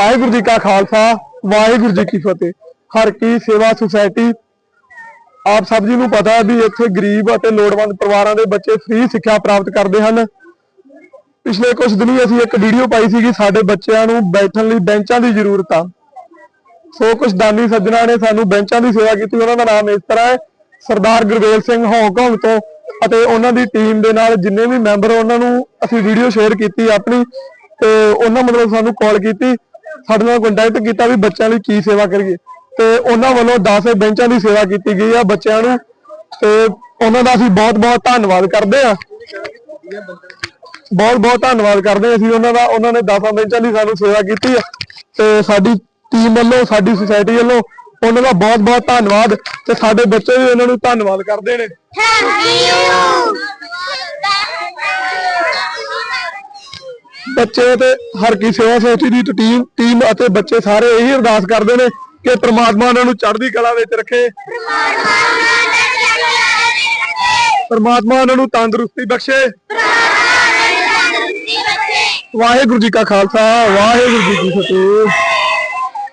ਵਾਹਿਗੁਰੂ ਜੀ ਕਾ ਖਾਲਸਾ, ਵਾਹਿਗੁਰੂ ਜੀ ਕੀ ਫਤਿਹ। ਹਰ ਕੀ ਸੇਵਾ ਸੁਸਾਇਟੀ, ਆਪ ਸਭ ਜੀ ਨੂੰ ਪਤਾ ਹੈ ਵੀ ਇੱਥੇ ਗਰੀਬ ਅਤੇ ਲੋੜਵੰਦ ਪਰਿਵਾਰਾਂ ਦੇ ਬੱਚੇ ਫ੍ਰੀ ਸਿੱਖਿਆ ਪ੍ਰਾਪਤ ਕਰਦੇ ਹਨ। ਪਿਛਲੇ ਕੁਝ ਦਿਨੀ ਅਸੀਂ ਇੱਕ ਵੀਡੀਓ ਪਾਈ ਸੀ ਕਿ ਸਾਡੇ ਬੱਚਿਆਂ ਨੂੰ ਬੈਠਣ ਲਈ ਬੈਂਚਾਂ ਦੀ ਜ਼ਰੂਰਤ ਆ। ਸੋ ਕੁਝ ਦਾਨੀ ਸੱਜਣਾ ਨੇ ਸਾਨੂੰ ਬੈਂਚਾਂ ਦੀ ਸੇਵਾ ਕੀਤੀ, ਉਹਨਾਂ ਦਾ ਨਾਮ ਇਸ ਤਰ੍ਹਾਂ ਹੈ, ਸਰਦਾਰ ਗੁਰਵੇਲ ਸਿੰਘ ਹਾਂਗਕਾਂਗ ਤੋਂ ਅਤੇ ਉਹਨਾਂ ਦੀ ਟੀਮ ਦੇ ਨਾਲ ਜਿੰਨੇ ਵੀ ਮੈਂਬਰ ਉਹਨਾਂ ਨੂੰ ਅਸੀਂ ਵੀਡੀਓ ਸ਼ੇਅਰ ਕੀਤੀ ਆਪਣੀ ਤੇ ਉਹਨਾਂ ਮਤਲਬ ਸਾਨੂੰ ਕਾਲ ਕੀਤੀ। ਸਾਡੇ ਨਾਲ ਕੰਟੈਕਟ ਕੀਤਾ ਵੀ ਬੱਚਿਆਂ ਲਈ ਕੀ ਸੇਵਾ ਕਰੀਏ। ਤੇ ਉਹਨਾਂ ਵੱਲੋਂ 10 ਬੈਂਚਾਂ ਦੀ ਸੇਵਾ ਕੀਤੀ ਗਈ ਆ ਬੱਚਿਆਂ ਨੂੰ। ਤੇ ਉਹਨਾਂ ਦਾ ਅਸੀਂ ਬਹੁਤ ਬਹੁਤ ਧੰਨਵਾਦ ਕਰਦੇ ਆ। ਬਹੁਤ ਬਹੁਤ ਧੰਨਵਾਦ ਕਰਦੇ ਅਸੀਂ ਉਹਨਾਂ ਦਾ, ਉਹਨਾਂ ਨੇ 10 ਬੈਂਚਾਂ ਦੀ ਸਾਨੂੰ ਸੇਵਾ ਕੀਤੀ ਆ। ਤੇ ਸਾਡੀ ਟੀਮ ਵੱਲੋਂ, ਸਾਡੀ ਸੁਸਾਇਟੀ ਵੱਲੋਂ ਉਹਨਾਂ ਦਾ ਬਹੁਤ ਬਹੁਤ ਧੰਨਵਾਦ। ਤੇ ਸਾਡੇ ਬੱਚੇ ਵੀ ਉਹਨਾਂ ਨੂੰ ਧੰਨਵਾਦ ਕਰਦੇ ਨੇ। ਬੱਚੇ ਤੇ ਹਰ ਕੀ ਸੇਵਾ ਸੋਸਾਇਟੀ ਦੀ ਟੀਮ ਟੀਮ ਅਤੇ ਬੱਚੇ ਸਾਰੇ ਇਹੀ ਅਰਦਾਸ ਕਰਦੇ ਨੇ ਕਿ ਪ੍ਰਮਾਤਮਾ ਉਹਨਾਂ ਨੂੰ ਚੜ੍ਹਦੀ ਕਲਾ ਵਿੱਚ ਰੱਖੇ। ਪ੍ਰਮਾਤਮਾ ਉਹਨਾਂ ਨੂੰ ਤੰਦਰੁਸਤੀ ਬਖਸ਼ੇ। ਵਾਹਿਗੁਰੂ ਜੀ ਕਾ ਖਾਲਸਾ, ਵਾਹਿਗੁਰੂ ਜੀ ਕੀ ਫਤਿਹ।